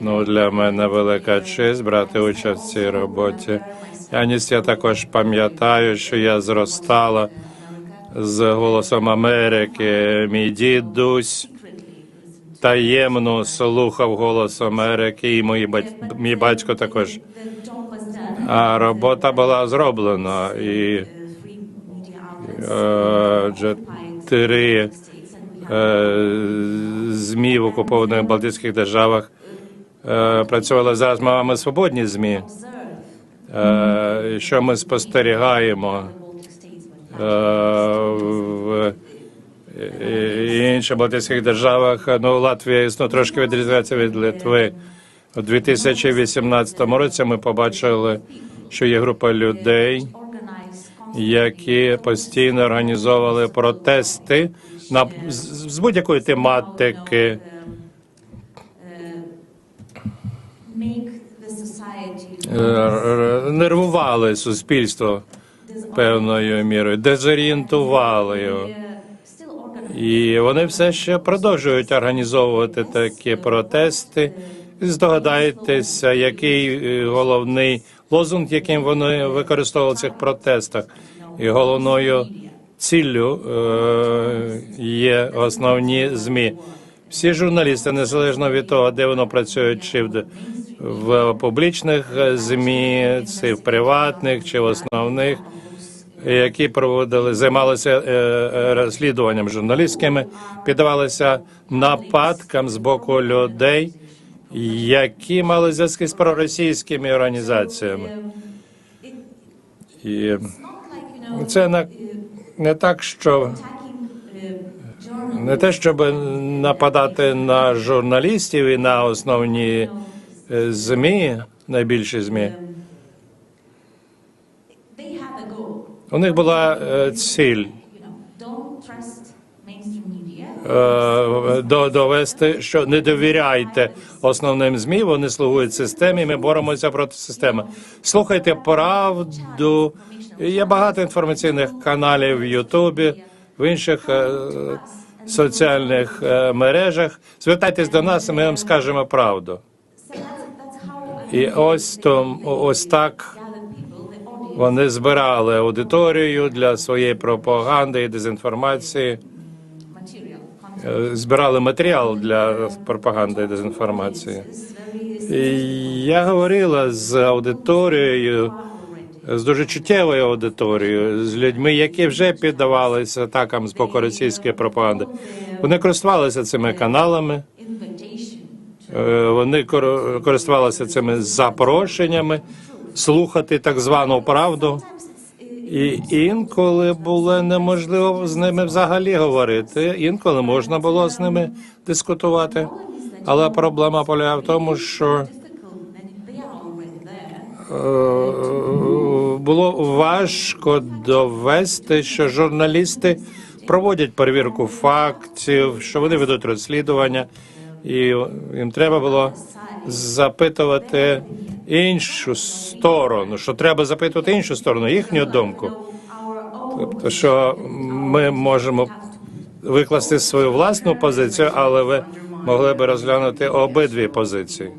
Ну, для мене велика честь брати участь в цій роботі. Яність, я також пам'ятаю, що я зростала з голосом Америки. Мій дідусь таємно слухав голос Америки, і мій, бать... мій батько також. А робота була зроблена, і е, три е, ЗМІ в окупованих Балтійських державах працювали зараз. Ми свободні ЗМІ. Е, що ми спостерігаємо е, в е, інших Балтійських державах. Ну, Латвія ну, трошки відрізняється від Литви. У 2018 році ми побачили, що є група людей, які постійно організовували протести на з, з будь-якої тематики. Е, р- нервували суспільство певною мірою, дезорієнтували його. І вони все ще продовжують організовувати такі протести. Здогадайтеся, який е, головний лозунг, яким вони використовували в цих протестах, і головною ціллю е, є основні змі. Всі журналісти, незалежно від того, де вони працюють, чи в, в публічних змі, чи в приватних, чи в основних, які проводили, займалися е, е, розслідуванням журналістськими, піддавалися нападкам з боку людей, які мали зв'язки з проросійськими організаціями. І це не, не так, що не те, щоб нападати на журналістів і на основні змі, найбільші змі. У них була е, ціль е, до- довести, що не довіряйте основним змі. Вони слугують системі. Ми боремося проти системи. Слухайте правду. Є багато інформаційних каналів в Ютубі, в інших е, соціальних е, мережах. Звертайтесь до нас, і ми вам скажемо правду. І ось то ось так вони збирали аудиторію для своєї пропаганди і дезінформації. Е, Збирали матеріал для пропаганди і дезінформації. І я говорила з аудиторією, з дуже чуттєвою аудиторією, з людьми, які вже піддавалися атакам з боку російської пропаганди. Вони користувалися цими каналами. Е, Вони кор- користувалися цими запрошеннями слухати так звану правду. І інколи було неможливо з ними взагалі говорити. Інколи можна було з ними дискутувати. Але проблема полягає в тому, що е, було важко довести, що журналісти проводять перевірку фактів, що вони ведуть розслідування, і їм треба було запитувати іншу сторону, що треба запитувати іншу сторону, їхню думку. Тобто, що ми можемо викласти свою власну позицію, але ви могли би розглянути обидві позиції.